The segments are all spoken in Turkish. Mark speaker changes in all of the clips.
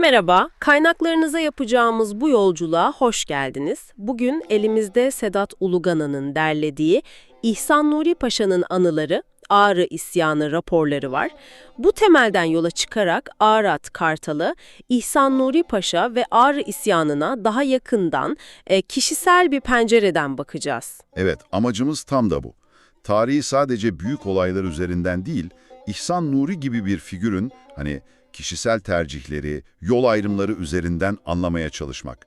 Speaker 1: Merhaba, kaynaklarınıza yapacağımız bu yolculuğa hoş geldiniz. Bugün elimizde Sedat Ulugana'nın derlediği İhsan Nuri Paşa'nın anıları, Ağrı İsyanı raporları var. Bu temelden yola çıkarak Ağrat Kartalı, İhsan Nuri Paşa ve Ağrı İsyanı'na daha yakından, e, kişisel bir pencereden bakacağız.
Speaker 2: Evet, amacımız tam da bu. Tarihi sadece büyük olaylar üzerinden değil, İhsan Nuri gibi bir figürün hani kişisel tercihleri, yol ayrımları üzerinden anlamaya çalışmak.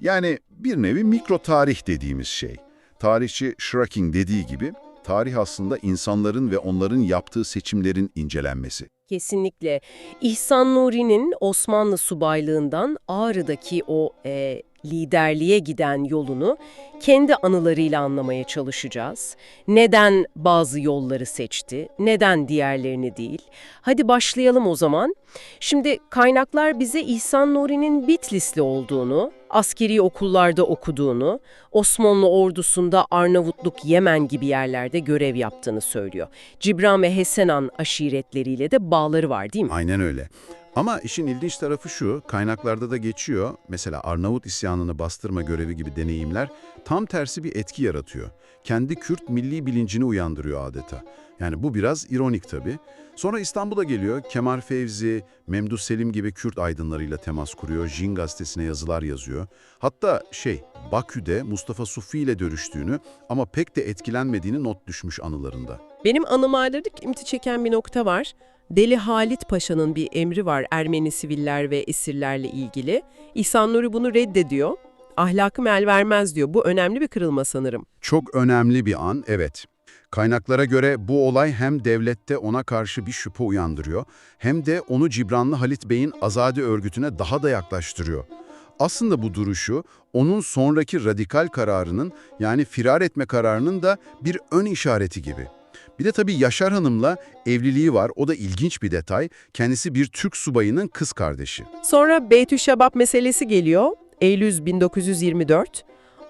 Speaker 2: Yani bir nevi mikro tarih dediğimiz şey. Tarihçi Schraking dediği gibi, tarih aslında insanların ve onların yaptığı seçimlerin incelenmesi.
Speaker 1: Kesinlikle. İhsan Nuri'nin Osmanlı subaylığından Ağrı'daki o e, liderliğe giden yolunu kendi anılarıyla anlamaya çalışacağız. Neden bazı yolları seçti, neden diğerlerini değil? Hadi başlayalım o zaman. Şimdi kaynaklar bize İhsan Nuri'nin Bitlisli olduğunu, askeri okullarda okuduğunu, Osmanlı ordusunda Arnavutluk, Yemen gibi yerlerde görev yaptığını söylüyor. Cibran ve Hesenan aşiretleriyle de bağları var değil mi?
Speaker 3: Aynen öyle. Ama işin ilginç tarafı şu, kaynaklarda da geçiyor. Mesela Arnavut isyanını bastırma görevi gibi deneyimler tam tersi bir etki yaratıyor. Kendi Kürt milli bilincini uyandırıyor adeta. Yani bu biraz ironik tabii. Sonra İstanbul'a geliyor, Kemal Fevzi, Memduh Selim gibi Kürt aydınlarıyla temas kuruyor, Jin gazetesine yazılar yazıyor. Hatta şey, Bakü'de Mustafa Sufi ile görüştüğünü ama pek de etkilenmediğini not düşmüş anılarında.
Speaker 4: Benim anıma imti çeken bir nokta var. Deli Halit Paşa'nın bir emri var Ermeni siviller ve esirlerle ilgili. İhsan Nuri bunu reddediyor. Ahlakım el vermez diyor. Bu önemli bir kırılma sanırım.
Speaker 3: Çok önemli bir an, evet. Kaynaklara göre bu olay hem devlette ona karşı bir şüphe uyandırıyor, hem de onu Cibranlı Halit Bey'in azadi örgütüne daha da yaklaştırıyor. Aslında bu duruşu, onun sonraki radikal kararının yani firar etme kararının da bir ön işareti gibi. Bir de tabii Yaşar Hanım'la evliliği var, o da ilginç bir detay. Kendisi bir Türk subayının kız kardeşi.
Speaker 4: Sonra Beytüşşebap meselesi geliyor. Eylül 1924.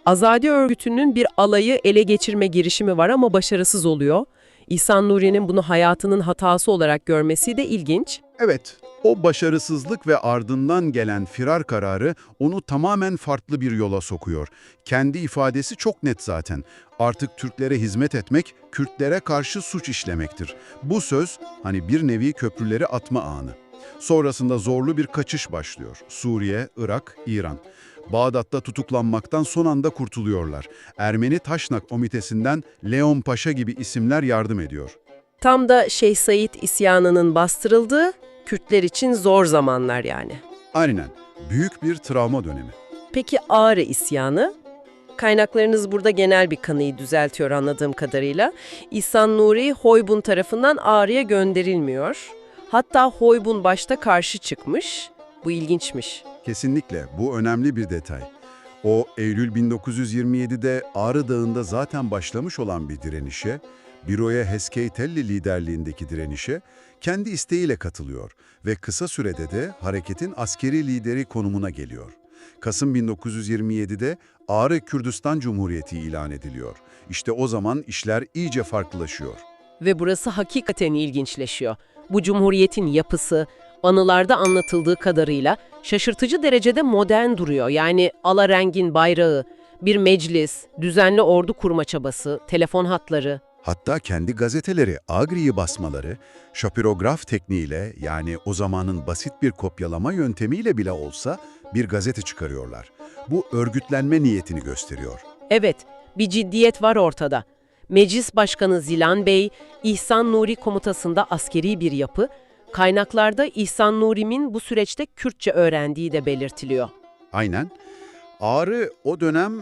Speaker 4: Azadi örgütünün bir alayı ele geçirme girişimi var ama başarısız oluyor. İhsan Nuri'nin bunu hayatının hatası olarak görmesi de ilginç.
Speaker 3: Evet, o başarısızlık ve ardından gelen firar kararı onu tamamen farklı bir yola sokuyor. Kendi ifadesi çok net zaten. Artık Türklere hizmet etmek, Kürtlere karşı suç işlemektir. Bu söz hani bir nevi köprüleri atma anı. Sonrasında zorlu bir kaçış başlıyor. Suriye, Irak, İran. Bağdat'ta tutuklanmaktan son anda kurtuluyorlar. Ermeni Taşnak Omitesi'nden Leon Paşa gibi isimler yardım ediyor.
Speaker 1: Tam da Şeyh Said isyanının bastırıldığı, Kürtler için zor zamanlar yani.
Speaker 3: Aynen, büyük bir travma dönemi.
Speaker 1: Peki Ağrı isyanı? Kaynaklarınız burada genel bir kanıyı düzeltiyor anladığım kadarıyla. İhsan Nuri Hoybun tarafından Ağrı'ya gönderilmiyor. Hatta Hoybun başta karşı çıkmış. Bu ilginçmiş.
Speaker 3: Kesinlikle, bu önemli bir detay. O Eylül 1927'de Ağrı Dağı'nda zaten başlamış olan bir direnişe, Biroya Heskeytelli liderliğindeki direnişe kendi isteğiyle katılıyor ve kısa sürede de hareketin askeri lideri konumuna geliyor. Kasım 1927'de Ağrı Kürdistan Cumhuriyeti ilan ediliyor. İşte o zaman işler iyice farklılaşıyor.
Speaker 1: Ve burası hakikaten ilginçleşiyor. Bu cumhuriyetin yapısı, anılarda anlatıldığı kadarıyla şaşırtıcı derecede modern duruyor. Yani alarengin bayrağı, bir meclis, düzenli ordu kurma çabası, telefon hatları.
Speaker 3: Hatta kendi gazeteleri Agri'yi basmaları, şapirograf tekniğiyle yani o zamanın basit bir kopyalama yöntemiyle bile olsa bir gazete çıkarıyorlar. Bu örgütlenme niyetini gösteriyor.
Speaker 1: Evet, bir ciddiyet var ortada. Meclis Başkanı Zilan Bey, İhsan Nuri komutasında askeri bir yapı, kaynaklarda İhsan Nuri'nin bu süreçte Kürtçe öğrendiği de belirtiliyor.
Speaker 3: Aynen. Ağrı o dönem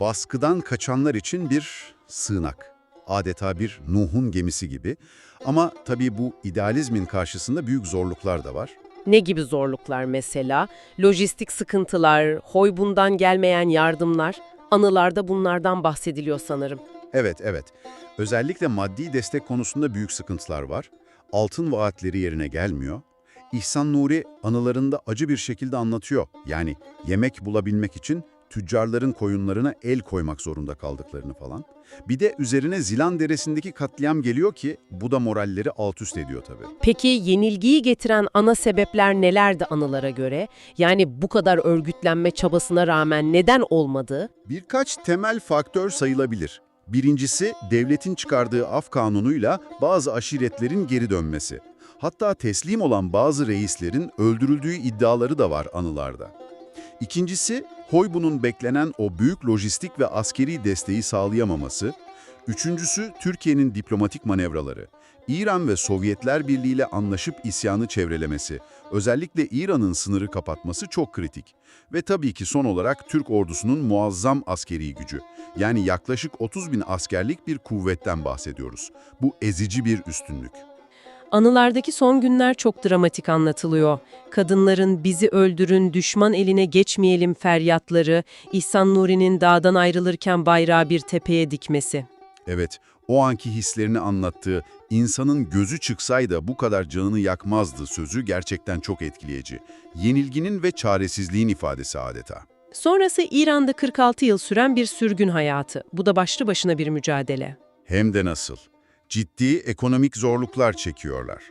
Speaker 3: baskıdan kaçanlar için bir sığınak. Adeta bir Nuh'un gemisi gibi. Ama tabii bu idealizmin karşısında büyük zorluklar da var.
Speaker 1: Ne gibi zorluklar mesela? Lojistik sıkıntılar, hoybundan gelmeyen yardımlar, anılarda bunlardan bahsediliyor sanırım.
Speaker 3: Evet, evet. Özellikle maddi destek konusunda büyük sıkıntılar var. Altın vaatleri yerine gelmiyor. İhsan Nuri anılarında acı bir şekilde anlatıyor. Yani yemek bulabilmek için tüccarların koyunlarına el koymak zorunda kaldıklarını falan. Bir de üzerine Zilan Deresi'ndeki katliam geliyor ki bu da moralleri alt üst ediyor tabii.
Speaker 1: Peki yenilgiyi getiren ana sebepler nelerdi anılara göre? Yani bu kadar örgütlenme çabasına rağmen neden olmadı?
Speaker 3: Birkaç temel faktör sayılabilir. Birincisi, devletin çıkardığı af kanunuyla bazı aşiretlerin geri dönmesi. Hatta teslim olan bazı reislerin öldürüldüğü iddiaları da var anılarda. İkincisi, Hoybu'nun beklenen o büyük lojistik ve askeri desteği sağlayamaması. Üçüncüsü, Türkiye'nin diplomatik manevraları. İran ve Sovyetler Birliği ile anlaşıp isyanı çevrelemesi, özellikle İran'ın sınırı kapatması çok kritik. Ve tabii ki son olarak Türk ordusunun muazzam askeri gücü. Yani yaklaşık 30 bin askerlik bir kuvvetten bahsediyoruz. Bu ezici bir üstünlük.
Speaker 1: Anılardaki son günler çok dramatik anlatılıyor. Kadınların bizi öldürün, düşman eline geçmeyelim feryatları, İhsan Nuri'nin dağdan ayrılırken bayrağı bir tepeye dikmesi.
Speaker 3: Evet, o anki hislerini anlattığı, insanın gözü çıksaydı bu kadar canını yakmazdı sözü gerçekten çok etkileyici. Yenilginin ve çaresizliğin ifadesi adeta.
Speaker 1: Sonrası İran'da 46 yıl süren bir sürgün hayatı. Bu da başlı başına bir mücadele.
Speaker 3: Hem de nasıl. Ciddi ekonomik zorluklar çekiyorlar.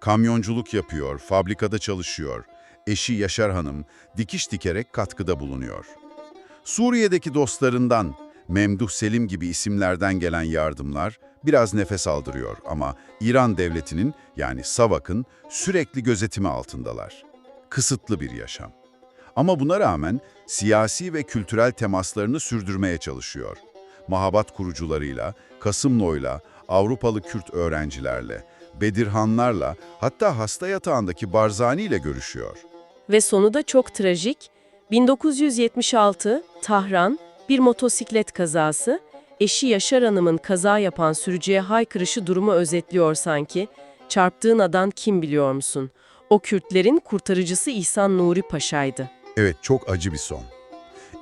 Speaker 3: Kamyonculuk yapıyor, fabrikada çalışıyor. Eşi Yaşar Hanım dikiş dikerek katkıda bulunuyor. Suriye'deki dostlarından Memduh Selim gibi isimlerden gelen yardımlar biraz nefes aldırıyor ama İran devletinin yani SAVAK'ın sürekli gözetimi altındalar. Kısıtlı bir yaşam. Ama buna rağmen siyasi ve kültürel temaslarını sürdürmeye çalışıyor. Mahabat kurucularıyla, Kasımlo'yla, Avrupalı Kürt öğrencilerle, Bedirhanlarla, hatta hasta yatağındaki Barzani ile görüşüyor.
Speaker 1: Ve sonu da çok trajik. 1976 Tahran bir motosiklet kazası, eşi Yaşar Hanım'ın kaza yapan sürücüye haykırışı durumu özetliyor sanki. Çarptığın adam kim biliyor musun? O Kürtlerin kurtarıcısı İhsan Nuri Paşa'ydı.
Speaker 3: Evet, çok acı bir son.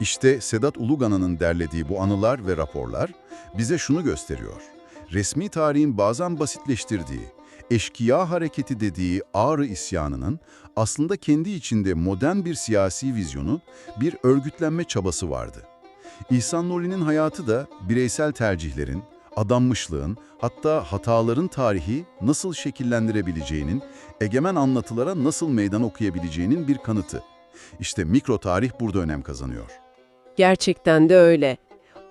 Speaker 3: İşte Sedat Ulugana'nın derlediği bu anılar ve raporlar bize şunu gösteriyor. Resmi tarihin bazen basitleştirdiği, eşkıya hareketi dediği Ağrı isyanının aslında kendi içinde modern bir siyasi vizyonu, bir örgütlenme çabası vardı. İhsan Nuri'nin hayatı da bireysel tercihlerin, adanmışlığın, hatta hataların tarihi nasıl şekillendirebileceğinin, egemen anlatılara nasıl meydan okuyabileceğinin bir kanıtı. İşte mikro tarih burada önem kazanıyor.
Speaker 1: Gerçekten de öyle.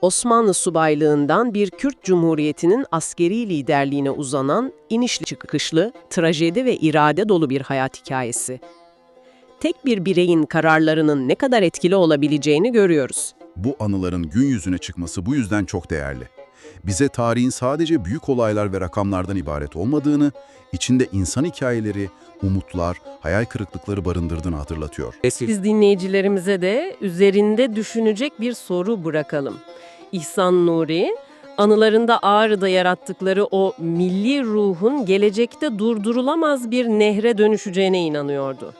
Speaker 1: Osmanlı subaylığından bir Kürt Cumhuriyeti'nin askeri liderliğine uzanan inişli çıkışlı, trajedi ve irade dolu bir hayat hikayesi. Tek bir bireyin kararlarının ne kadar etkili olabileceğini görüyoruz.
Speaker 3: Bu anıların gün yüzüne çıkması bu yüzden çok değerli. Bize tarihin sadece büyük olaylar ve rakamlardan ibaret olmadığını, içinde insan hikayeleri, umutlar, hayal kırıklıkları barındırdığını hatırlatıyor.
Speaker 1: Biz dinleyicilerimize de üzerinde düşünecek bir soru bırakalım. İhsan Nuri, anılarında Ağrı'da yarattıkları o milli ruhun gelecekte durdurulamaz bir nehre dönüşeceğine inanıyordu.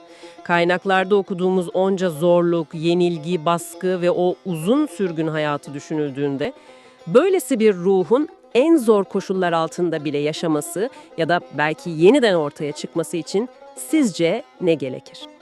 Speaker 1: Kaynaklarda okuduğumuz onca zorluk, yenilgi, baskı ve o uzun sürgün hayatı düşünüldüğünde, böylesi bir ruhun en zor koşullar altında bile yaşaması ya da belki yeniden ortaya çıkması için sizce ne gerekir?